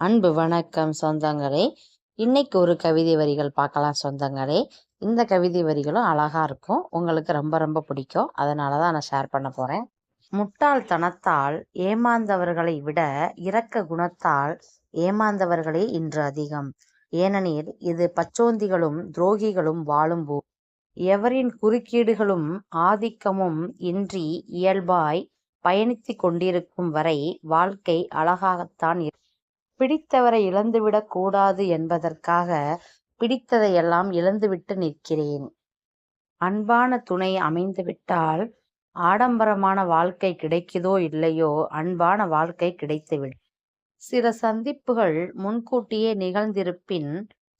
அன்பு வணக்கம் சொந்தங்களே. இன்னைக்கு ஒரு கவிதை வரிகள் பார்க்கலாம் சொந்தங்களே. இந்த கவிதை வரிகளும் அழகா இருக்கும். உங்களுக்கு ரொம்ப ரொம்ப பிடிக்கும். அதனால தான் நான் ஷேர் பண்ண போறேன். முட்டாள்தனத்தால் ஏமாந்தவர்களை விட இரக்க குணத்தால் ஏமாந்தவர்களே இன்று அதிகம். ஏனெனில் இது பச்சோந்திகளும் துரோகிகளும் வாழும் பூ எவரின் குறுக்கீடுகளும் ஆதிக்கமும் இன்றி இயல்பாய் பயணித்துக் கொண்டிருக்கும் வரை வாழ்க்கை அழகாகத்தான் இருக்கும். பிடித்தவரை இழந்துவிடக் கூடாது என்பதற்காக பிடித்ததையெல்லாம் இழந்துவிட்டு நிற்கிறேன். அன்பான துணை அமைந்துவிட்டால் ஆடம்பரமான வாழ்க்கை கிடைக்குதோ இல்லையோ அன்பான வாழ்க்கை கிடைத்துவிடும். சில சந்திப்புகள் முன்கூட்டியே நிகழ்ந்திருப்பின்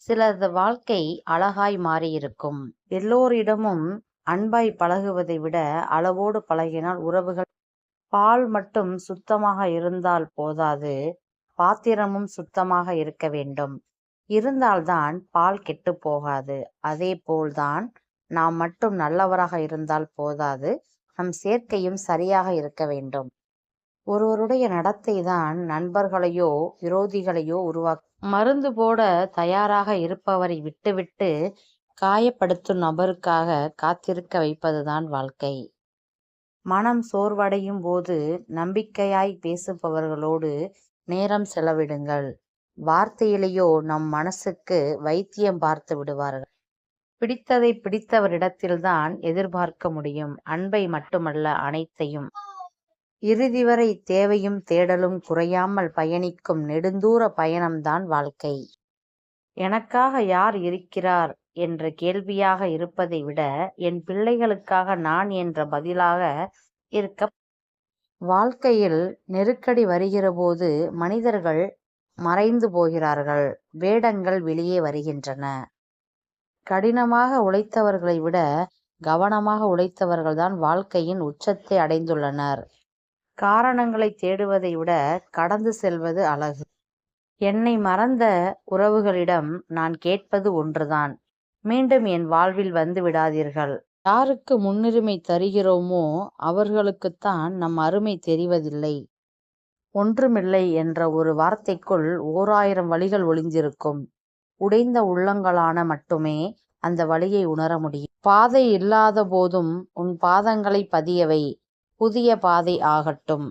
சிலரது வாழ்க்கை அழகாய் மாறியிருக்கும். எல்லோரிடமும் அன்பாய் பழகுவதை விட அளவோடு பழகினால் உறவுகள் பால் மட்டும் சுத்தமாக இருந்தால் போதாது. பாத்திரமும் சுத்தமாக இருக்க வேண்டும். இருந்தால்தான் பால் கெட்டு போகாது. அதே போல்தான் நாம் மட்டும் நல்லவராக இருந்தால் போதாது. நம் சேர்க்கையும் சரியாக இருக்க வேண்டும். ஒருவருடைய நடத்தை தான் நண்பர்களையோ விரோதிகளையோ உருவாக்க மருந்து போட தயாராக இருப்பவரை விட்டுவிட்டு காயப்படுத்தும் நபருக்காக காத்திருக்க வைப்பதுதான் வாழ்க்கை. மனம் சோர்வடையும் போது நம்பிக்கையாய் பேசுபவர்களோடு நேரம் செலவிடுங்கள். வார்த்தையிலேயோ நம் மனசுக்கு வைத்தியம் பார்த்து விடுவார்கள். பிடித்ததை பிடித்தவரிடத்தில்தான் எதிர்பார்க்க முடியும். அன்பை மட்டுமல்ல அனைத்தையும். இறுதி வரை தேவையும் தேடலும் குறையாமல் பயணிக்கும் நெடுந்தூர பயணம்தான் வாழ்க்கை. எனக்காக யார் இருக்கிறார்? என்ற கேள்வியாக இருப்பதை விட என் பிள்ளைகளுக்காக நான் என்ற பதிலாக இருக்க வாழ்க்கையில் நெருக்கடி வருகிறபோது மனிதர்கள் மறைந்து போகிறார்கள். வேடங்கள் வெளியே வருகின்றன. கடினமாக உழைத்தவர்களை விட கவனமாக உழைத்தவர்கள்தான் வாழ்க்கையின் உச்சத்தை அடைந்துள்ளனர். காரணங்களை தேடுவதை விட கடந்து செல்வது அழகு. என்னை மறந்த உறவுகளிடம் நான் கேட்பது ஒன்றுதான். மீண்டும் என் வாழ்வில் வந்து விடாதீர்கள். யாருக்கு முன்னுரிமை தருகிறோமோ அவர்களுக்குத்தான் நம் அருமை தெரிவதில்லை. ஒன்றுமில்லை என்ற ஒரு வார்த்தைக்குள் ஓராயிரம் வழிகள் ஒளிந்திருக்கும். உடைந்த உள்ளங்களான மட்டுமே அந்த வழியை உணர முடியும். பாதை இல்லாத போதும் உன் பாதங்களை பதியவை. புதிய பாதை ஆகட்டும்.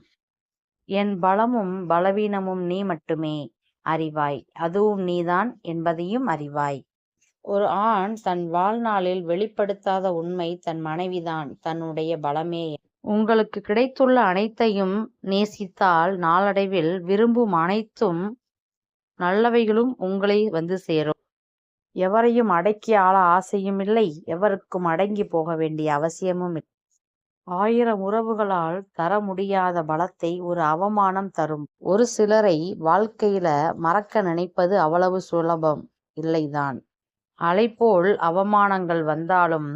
என் பலமும் பலவீனமும் நீ மட்டுமே அறிவாய். அதுவும் நீதான் என்பதையும் அறிவாய். ஒரு ஆண் தன் வாழ்நாளில் வெளிப்படுத்தாத உண்மை தன் மனைவிதான் தன்னுடைய பலமே. உங்களுக்கு கிடைத்துள்ள அனைத்தையும் நேசித்தால் நாளடைவில் விரும்பும் அனைத்தும் நல்லவைகளும் உங்களை வந்து சேரும். எவரையும் அடக்கி ஆள ஆசையும் இல்லை எவருக்கும் அடங்கி போக வேண்டிய அவசியமும் இல்லை. ஆயிரம் உறவுகளால் தர முடியாத பலத்தை ஒரு அவமானம் தரும். ஒரு சிலரை வாழ்க்கையில மறக்க நினைப்பது அவ்வளவு சுலபம் இல்லைதான். அலைபோல் அவமானங்கள் வந்தாலும்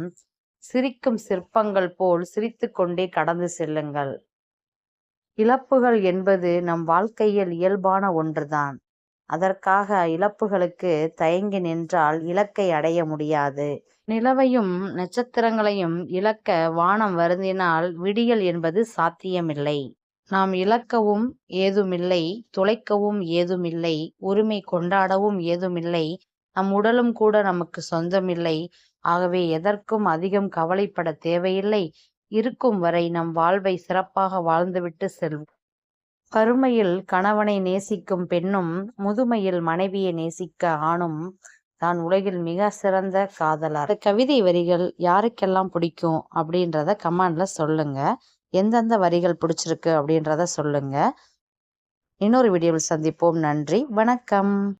சிரிக்கும் சிற்பங்கள் போல் சிரித்து கொண்டே கடந்து செல்லுங்கள். இழப்புகள் என்பது நம் வாழ்க்கையில் இயல்பான ஒன்றுதான். அதற்காக இழப்புகளுக்கு தயங்கி நின்றால் இலக்கை அடைய முடியாது. நிலவையும் நட்சத்திரங்களையும் இழக்க வானம் வருந்தினால் விடியல் என்பது சாத்தியமில்லை. நாம் இழக்கவும் ஏதுமில்லை துளைக்கவும் ஏதுமில்லை உரிமை கொண்டாடவும் ஏதுமில்லை நம் உடலும் கூட நமக்கு சொந்தமில்லை. ஆகவே எதற்கும் அதிகம் கவலைப்பட தேவையில்லை. இருக்கும் வரை நம் வாழ்வை சிறப்பாக வாழ்ந்துவிட்டு செல்வோம். கருமையில் கணவனை நேசிக்கும் பெண்ணும் முதுமையில் மனைவியை நேசிக்க ஆணும் தான் உலகில் மிக சிறந்த காதலர். கவிதை வரிகள் யாருக்கெல்லாம் பிடிக்கும் அப்படின்றத கமெண்ட்ல சொல்லுங்க. எந்தெந்த வரிகள் பிடிச்சிருக்கு அப்படின்றத சொல்லுங்க. இன்னொரு வீடியோவில் சந்திப்போம். நன்றி. வணக்கம்.